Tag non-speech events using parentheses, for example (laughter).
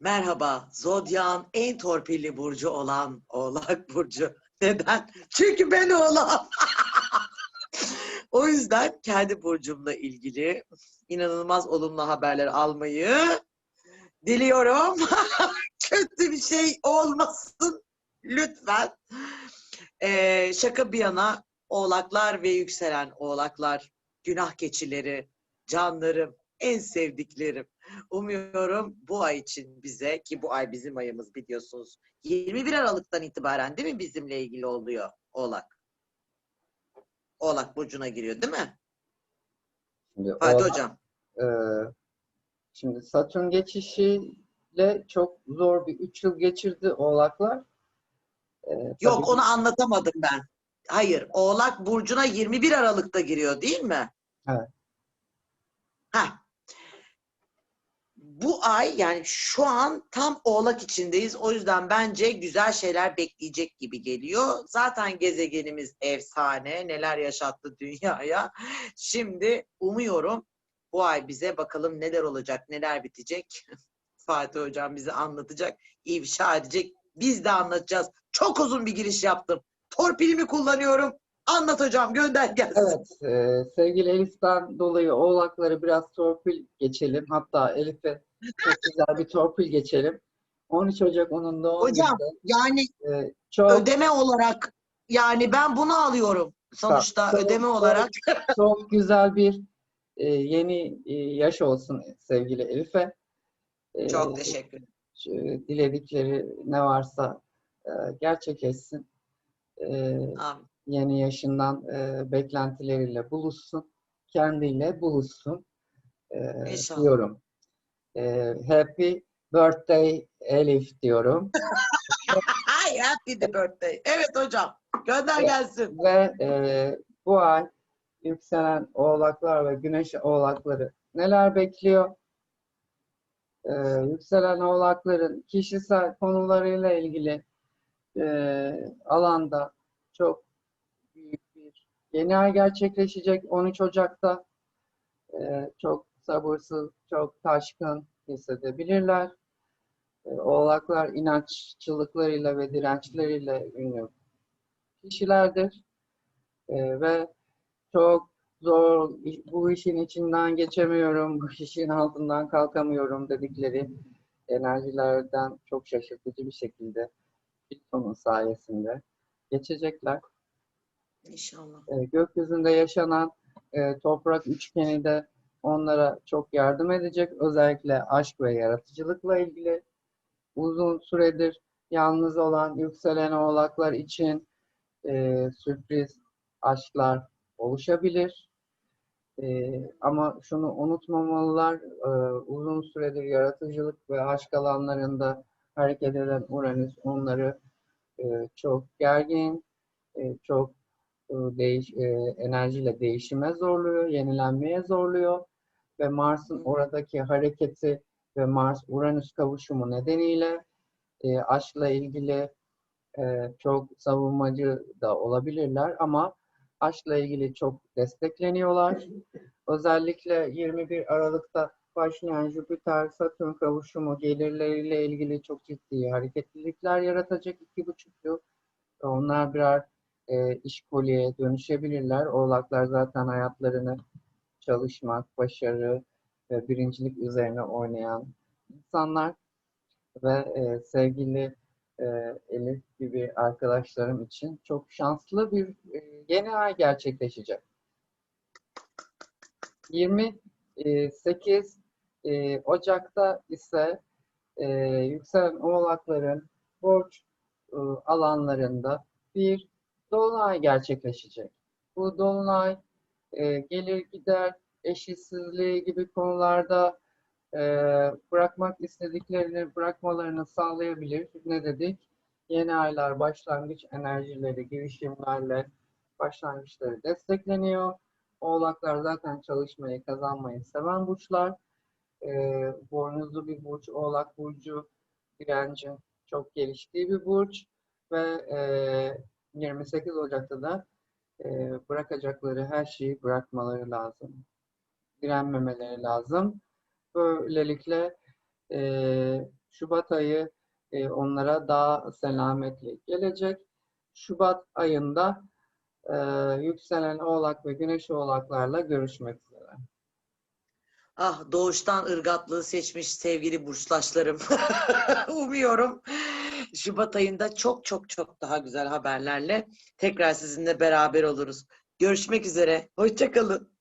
Merhaba, Zodyak'ın en torpilli burcu olan Oğlak Burcu. (laughs) Neden? Çünkü ben oğlağım. (laughs) o yüzden kendi burcumla ilgili inanılmaz olumlu haberler almayı diliyorum. (laughs) Kötü bir şey olmasın lütfen. Ee, şaka bir yana oğlaklar ve yükselen oğlaklar, günah keçileri, canlarım, en sevdiklerim. Umuyorum bu ay için bize ki bu ay bizim ayımız biliyorsunuz 21 Aralık'tan itibaren değil mi bizimle ilgili oluyor Oğlak? Oğlak burcuna giriyor değil mi? Şimdi Hadi Oğlak, hocam. e, şimdi Satürn geçişiyle çok zor bir 3 yıl geçirdi Oğlaklar. E, Yok tabii onu anlatamadım ben. Hayır, Oğlak burcuna 21 Aralık'ta giriyor değil mi? Evet. Ha. Ay yani şu an tam Oğlak içindeyiz. O yüzden bence güzel şeyler bekleyecek gibi geliyor. Zaten gezegenimiz efsane. Neler yaşattı dünyaya. Şimdi umuyorum bu ay bize bakalım neler olacak, neler bitecek. (laughs) Fatih Hocam bize anlatacak, ifşa edecek. Biz de anlatacağız. Çok uzun bir giriş yaptım. Torpilimi kullanıyorum. Anlat hocam, gönder gelsin. Evet, e, sevgili Elif'ten dolayı Oğlakları biraz torpil geçelim. Hatta Elif'e çok güzel bir torpil geçelim. 13 Ocak onun doğum Hocam, günü. Yani E, çok ödeme olarak yani ben bunu alıyorum sonuçta Çok- ödeme çok- olarak. çok güzel bir e, yeni e, yaş olsun sevgili Elif'e. E, Çok teşekkür ederim. şu diledikleri ne varsa e, gerçekleşsin. E, yeni yaşından e, beklentileriyle buluşsun. Kendiyle buluşsun e, İnşallah. diyorum. E, happy birthday Elif diyorum. Ay (laughs) happy the birthday. Evet hocam. Gönder gelsin. Ve e, bu ay yükselen oğlaklar ve güneş oğlakları neler bekliyor? E, yükselen oğlakların kişisel konularıyla ilgili e, alanda çok büyük bir yeni ay gerçekleşecek 13 Ocak'ta. E, çok sabırsız, çok taşkın hissedebilirler. E, oğlaklar inanççılıklarıyla ve dirençleriyle ünlü kişilerdir. E, ve çok zor, bu işin içinden geçemiyorum, bu işin altından kalkamıyorum dedikleri enerjilerden çok şaşırtıcı bir şekilde Plüton'un sayesinde geçecekler. İnşallah. E, gökyüzünde yaşanan e, toprak üçgeni de onlara çok yardım edecek. Özellikle aşk ve yaratıcılıkla ilgili uzun süredir yalnız olan yükselen oğlaklar için e, sürpriz aşklar oluşabilir. E, ama şunu unutmamalılar, e, uzun süredir yaratıcılık ve aşk alanlarında hareket eden Uranüs onları e, çok gergin, e, çok e, değiş, e, enerjiyle değişime zorluyor, yenilenmeye zorluyor ve Mars'ın oradaki hareketi ve Mars-Uranüs kavuşumu nedeniyle e, aşkla ilgili e, çok savunmacı da olabilirler ama aşkla ilgili çok destekleniyorlar. Özellikle 21 Aralık'ta başlayan Jüpiter-Satürn kavuşumu gelirleriyle ilgili çok ciddi hareketlilikler yaratacak iki buçuk yıl. Onlar birer e, iş kolyeye dönüşebilirler. Oğlaklar zaten hayatlarını çalışmak, başarı ve birincilik üzerine oynayan insanlar ve e, sevgili e, Elif gibi arkadaşlarım için çok şanslı bir e, yeni ay gerçekleşecek. 28 e, Ocak'ta ise e, yükselen oğlakların borç e, alanlarında bir dolunay gerçekleşecek. Bu dolunay e, gelir gider, eşitsizliği gibi konularda e, bırakmak istediklerini bırakmalarını sağlayabilir. Ne dedik? Yeni aylar başlangıç enerjileri, girişimlerle başlangıçları destekleniyor. Oğlaklar zaten çalışmayı, kazanmayı seven burçlar. E, boynuzlu bir burç, Oğlak burcu direncin çok geliştiği bir burç ve e, 28 Ocak'ta da e, bırakacakları her şeyi bırakmaları lazım. Direnmemeleri lazım. Böylelikle e, Şubat ayı e, onlara daha selametli gelecek. Şubat ayında e, yükselen oğlak ve güneş oğlaklarla görüşmek üzere. Ah doğuştan ırgatlığı seçmiş sevgili burçlaşlarım. (laughs) Umuyorum Şubat ayında çok çok çok daha güzel haberlerle tekrar sizinle beraber oluruz. Görüşmek üzere. Hoşçakalın.